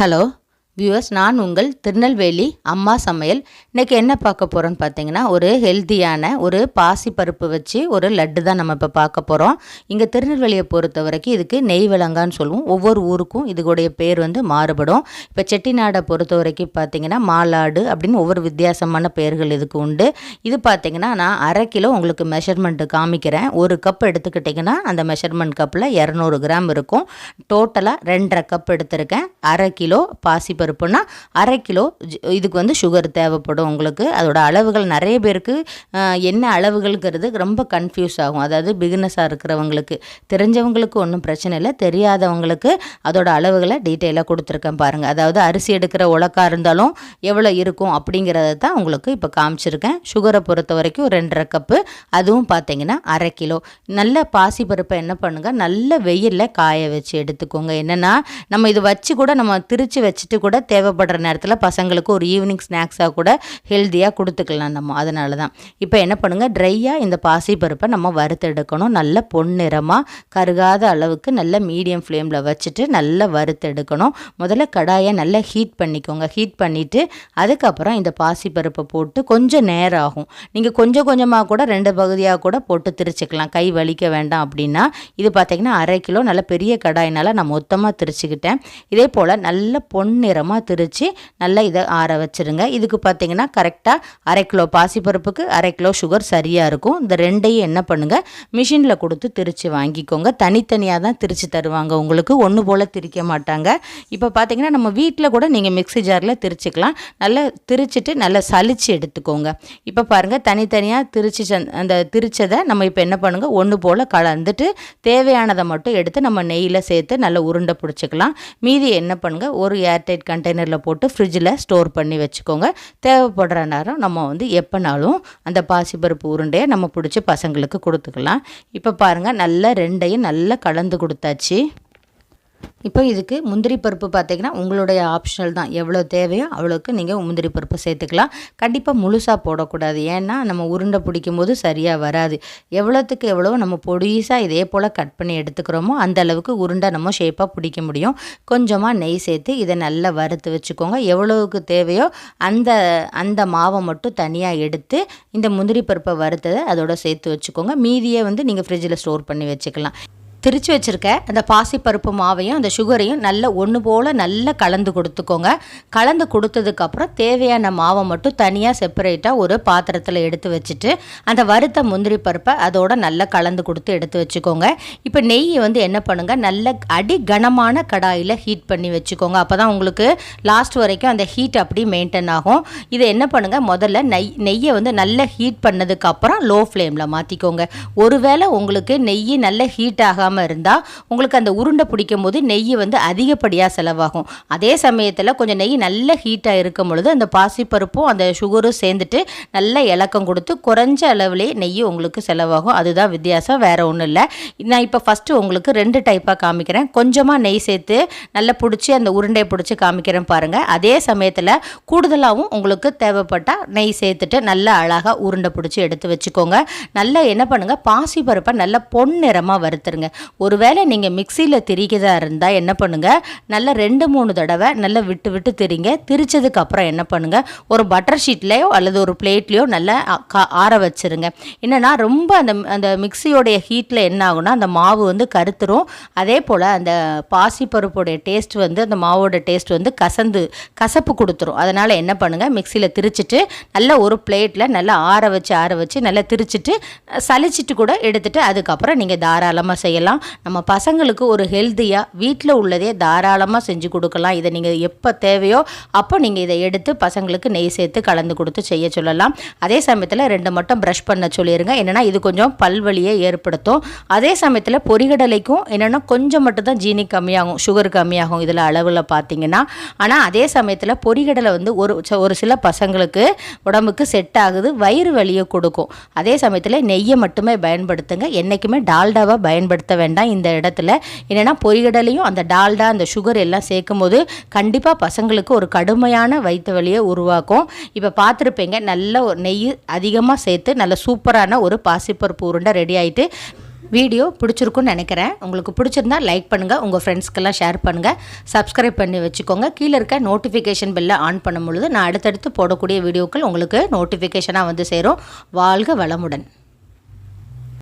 Hello viewers நான் உங்கள் திருநெல்வேலி அம்மா சமையல். இன்றைக்கி என்ன பார்க்க போகிறோன்னு பார்த்தீங்கன்னா ஒரு ஹெல்த்தியான ஒரு பாசி பருப்பு வச்சு ஒரு லட்டு தான் நம்ம இப்போ பார்க்க போகிறோம் இங்கே திருநெல்வேலியை பொறுத்த வரைக்கும் இதுக்கு நெய் விலங்கான்னு சொல்லுவோம். ஒவ்வொரு ஊருக்கும் இதுடைய பேர் வந்து மாறுபடும். இப்போ செட்டிநாடை பொறுத்த வரைக்கும் பார்த்தீங்கன்னா மாலாடு அப்படின்னு ஒவ்வொரு வித்தியாசமான பெயர்கள் இதுக்கு உண்டு. இது பார்த்தீங்கன்னா நான் அரை கிலோ உங்களுக்கு மெஷர்மெண்ட்டு காமிக்கிறேன். ஒரு கப் எடுத்துக்கிட்டிங்கன்னா அந்த மெஷர்மெண்ட் கப்பில் இரநூறு கிராம் இருக்கும். டோட்டலாக ரெண்டரை கப் எடுத்திருக்கேன். அரை கிலோ பாசி பருப்புனா அரை கிலோ இதுக்கு வந்து சுகர் தேவைப்படும் உங்களுக்கு. அதோட அளவுகள் நிறைய பேருக்கு என்ன அளவுகள்ங்கிறது ரொம்ப கன்ஃபியூஸ் ஆகும். அதாவது பிகினஸாக இருக்கிறவங்களுக்கு. தெரிஞ்சவங்களுக்கு ஒன்றும் பிரச்சனை இல்லை. தெரியாதவங்களுக்கு அதோட அளவுகளை டீட்டெயிலாக கொடுத்துருக்கேன் பாருங்கள் அதாவது அரிசி எடுக்கிற உலக்கா இருந்தாலும் எவ்வளோ இருக்கும் அப்படிங்கிறத தான் உங்களுக்கு இப்போ காமிச்சிருக்கேன். சுகரை பொறுத்த வரைக்கும் ரெண்டரை கப்பு அதுவும் பார்த்தீங்கன்னா அரை கிலோ. நல்ல பாசி பருப்பை என்ன பண்ணுங்கள் நல்ல வெயிலில் காய வச்சு எடுத்துக்கோங்க. என்னென்னா நம்ம இது வச்சு கூட நம்ம திரிச்சு வச்சுட்டு கூட கூட தேவைப்படுற நேரத்தில் பசங்களுக்கு ஒரு ஈவினிங் ஸ்நாக்ஸாக கூட ஹெல்த்தியாக கொடுத்துக்கலாம் நம்ம. அதனால தான் இப்போ என்ன பண்ணுங்கள் ட்ரையாக இந்த பாசி பருப்பை நம்ம வறுத்தெடுக்கணும். நல்ல பொன்னிறமாக கருகாத அளவுக்கு நல்ல மீடியம் ஃப்ளேமில் வச்சுட்டு நல்லா வறுத்தெடுக்கணும். முதல்ல கடாயை நல்லா ஹீட் பண்ணிக்கோங்க. ஹீட் பண்ணிவிட்டு அதுக்கப்புறம் இந்த பாசி பருப்பை போட்டு கொஞ்சம் நேரம் ஆகும். நீங்கள் கொஞ்சம் கொஞ்சமாக கூட ரெண்டு பகுதியாக கூட போட்டு திரிச்சுக்கலாம். கை வலிக்க வேண்டாம் அப்படின்னா இது பார்த்திங்கன்னா அரை கிலோ நல்ல பெரிய கடாயினால் நான் மொத்தமாக திரிச்சுக்கிட்டேன். இதே போல் நல்ல பொன்னிறமாக திரித்து நல்லா இதை ஆற வச்சுருங்க. இதுக்கு பார்த்தீங்கன்னா கரெக்டாக அரை கிலோ பாசிப்பருப்புக்கு அரை கிலோ சுகர் சரியாக இருக்கும். இந்த ரெண்டையும் என்ன பண்ணுங்கள் மிஷினில் கொடுத்து திரித்து வாங்கிக்கோங்க. தனித்தனியாக தான் திரித்து தருவாங்க. உங்களுக்கு ஒன்று போல் திரிக்க மாட்டாங்க. இப்போ பார்த்தீங்கன்னா நம்ம வீட்டில் கூட நீங்கள் மிக்ஸி ஜாரில் திரிச்சுக்கலாம். நல்லா திரிச்சிட்டு நல்லா சலிச்சு எடுத்துக்கோங்க. இப்போ பாருங்கள் தனித்தனியாக திரிச்சு சந்- அந்த திரிச்சதை நம்ம இப்போ என்ன பண்ணுங்கள் ஒன்று போல் கலந்துட்டு தேவையானதை மட்டும் எடுத்து நம்ம நெய்யில் சேர்த்து நல்லா உருண்டை பிடிச்சிக்கலாம். மீதி என்ன பண்ணுங்கள் ஒரு ஏர்டைட் கண்டெய்னரில் போட்டு ஃப்ரிட்ஜில் ஸ்டோர் பண்ணி வச்சுக்கோங்க. தேவைப்படுற நேரம் நம்ம வந்து எப்போனாலும் அந்த பாசிப்பருப்பு உருண்டையை நம்ம பிடிச்சி பசங்களுக்கு கொடுத்துக்கலாம். இப்போ பாருங்கள் நல்லா ரெண்டையும் நல்லா கலந்து கொடுத்தாச்சு. இப்போ இதுக்கு முந்திரி பருப்பு பார்த்தீங்கன்னா உங்களுடைய ஆப்ஷனல் தான். எவ்வளோ தேவையோ அவ்வளோக்கு நீங்கள் முந்திரி பருப்பு சேர்த்துக்கலாம். கண்டிப்பாக முழுசாக போடக்கூடாது. ஏன்னா நம்ம உருண்டை பிடிக்கும் போது சரியாக வராது. எவ்வளோத்துக்கு எவ்வளோ நம்ம பொடிசாக இதே போல் கட் பண்ணி எடுத்துக்கிறோமோ அந்த அளவுக்கு உருண்டை நம்ம ஷேப்பாக பிடிக்க முடியும். கொஞ்சமாக நெய் சேர்த்து இதை நல்லா வறுத்து வச்சுக்கோங்க. எவ்வளோவுக்கு தேவையோ அந்த அந்த மாவை மட்டும் தனியாக எடுத்து இந்த முந்திரி பருப்பை வறுத்ததை அதோட சேர்த்து வச்சுக்கோங்க. மீதியை வந்து நீங்கள் ஃப்ரிட்ஜில் ஸ்டோர் பண்ணி வச்சுக்கலாம். திரிச்சு வச்சுருக்க அந்த பாசிப்பருப்பு மாவையும் அந்த சுகரையும் நல்லா ஒன்று போல் நல்லா கலந்து கொடுத்துக்கோங்க. கலந்து கொடுத்ததுக்கப்புறம் தேவையான மாவை மட்டும் தனியாக செப்பரேட்டாக ஒரு பாத்திரத்தில் எடுத்து வச்சுட்டு அந்த வறுத்த முந்திரி பருப்பை அதோட நல்லா கலந்து கொடுத்து எடுத்து வச்சுக்கோங்க. இப்போ நெய் வந்து என்ன பண்ணுங்கள் நல்ல அடி கனமான கடாயில் ஹீட் பண்ணி வச்சுக்கோங்க. அப்போ தான் உங்களுக்கு லாஸ்ட் வரைக்கும் அந்த ஹீட் அப்படி மெயின்டைன் ஆகும். இதை என்ன பண்ணுங்கள் முதல்ல நெய் நெய்யை வந்து நல்லா ஹீட் பண்ணதுக்கப்புறம் லோ ஃப்ளேமில் மாற்றிக்கோங்க ஒருவேளை உங்களுக்கு நெய் நல்ல ஹீட் ஆகாமல் இருந்தால் உங்களுக்கு அந்த உருண்டை பிடிக்கும் போது நெய் வந்து அதிகப்படியாக செலவாகும். அதே சமயத்தில் கொஞ்சம் நெய் நல்ல ஹீட்டாக இருக்கும் பொழுது அந்த பாசிப்பருப்பும் அந்த சுகரும் சேர்ந்துட்டு நல்ல இலக்கம் கொடுத்து குறைஞ்ச அளவிலே நெய் உங்களுக்கு செலவாகும். அதுதான் வித்தியாசம் வேறு ஒன்றும் இல்லை. நான் இப்போ ஃபஸ்ட்டு உங்களுக்கு ரெண்டு டைப்பாக காமிக்கிறேன். கொஞ்சமாக நெய் சேர்த்து நல்லா பிடிச்சி அந்த உருண்டையை பிடிச்சி காமிக்கிறேன் பாருங்கள் அதே சமயத்தில் கூடுதலாகவும் உங்களுக்கு தேவைப்பட்டால் நெய் சேர்த்துட்டு நல்லா அழகாக உருண்டை பிடிச்சி எடுத்து வச்சுக்கோங்க. நல்லா என்ன பண்ணுங்கள் பாசிப்பருப்பை நல்லா பொன்னிறமாக வறுத்துருங்க. ஒருவேளை நீங்கள் மிக்சியில் திரிக்கிறதா இருந்தால் என்ன பண்ணுங்கள் நல்லா ரெண்டு மூணு தடவை நல்லா விட்டு விட்டு திரிங்க. திரிச்சதுக்கப்புறம் என்ன பண்ணுங்கள் ஒரு பட்டர் ஷீட்லேயோ அல்லது ஒரு பிளேட்லேயோ நல்லா ஆற வச்சிருங்க. என்னென்னா ரொம்ப அந்த அந்த மிக்சியோடைய ஹீட்டில் என்ன ஆகுனா அந்த மாவு வந்து கருத்துரும். அதே போல் அந்த பாசிப்பருப்புடைய டேஸ்ட் வந்து அந்த மாவோட டேஸ்ட் வந்து கசந்து கசப்பு கொடுத்துரும். அதனால் என்ன பண்ணுங்கள் மிக்சியில் திரிச்சிட்டு நல்லா ஒரு பிளேட்டில் நல்லா ஆற வச்சு ஆற வச்சு நல்லா திரிச்சிட்டு சலிச்சிட்டு கூட எடுத்துகிட்டு அதுக்கப்புறம் நீங்கள் தாராளமாக செய்யலாம். நம்ம பசங்களுக்கு ஒரு ஹெல்த்தியாக வீட்டில் உள்ளதே தாராளமாக செஞ்சு கொடுக்கலாம். இதை நீங்கள் எப்போ தேவையோ அப்போ நீங்கள் இதை எடுத்து பசங்களுக்கு நெய் சேர்த்து கலந்து கொடுத்து செய்ய சொல்லலாம். அதே சமயத்தில் ரெண்டு மட்டும் ப்ரஷ் பண்ண சொல்லிடுங்க என்னென்னா இது கொஞ்சம் பல்வழியை ஏற்படுத்தும். அதே சமயத்தில் பொறிகடலைக்கும் என்னென்னா கொஞ்சம் மட்டும்தான் ஜீனி கம்மியாகும் சுகர் கம்மியாகும் இதில் அளவில் பார்த்தீங்கன்னா ஆனால் அதே சமயத்தில் பொறிகடலை வந்து ஒரு ச- ஒரு சில பசங்களுக்கு உடம்புக்கு செட் ஆகுது வயிறு வலியை கொடுக்கும். அதே சமயத்தில் நெய்யை மட்டுமே பயன்படுத்துங்க. என்றைக்குமே டால்டாவை பயன்படுத்த வேண்டாம். இந்த இடத்துல என்னென்னா பொரிகடலையும் அந்த டால்டா அந்த சுகர் எல்லாம் சேர்க்கும் போது கண்டிப்பாக பசங்களுக்கு ஒரு கடுமையான வயிற்று வலியை உருவாக்கும். இப்போ பார்த்துருப்பீங்க நல்ல நெய் அதிகமாக சேர்த்து நல்ல சூப்பரான ஒரு பாசிப்பருப்பு உருண்டை ரெடி ஆகிட்டு வீடியோ பிடிச்சிருக்குன்னு நினைக்கிறேன். உங்களுக்கு பிடிச்சிருந்தா லைக் பண்ணுங்கள் உங்கள் ஃப்ரெண்ட்ஸ்க்கெல்லாம் ஷேர் பண்ணுங்கள் சப்ஸ்கிரைப் பண்ணி வச்சுக்கோங்க. கீழே இருக்க நோட்டிஃபிகேஷன் பெல்லை ஆன் பண்ணும் பொழுது நான் அடுத்தடுத்து போடக்கூடிய வீடியோக்கள் உங்களுக்கு நோட்டிஃபிகேஷனாக வந்து சேரும். வாழ்க வளமுடன்.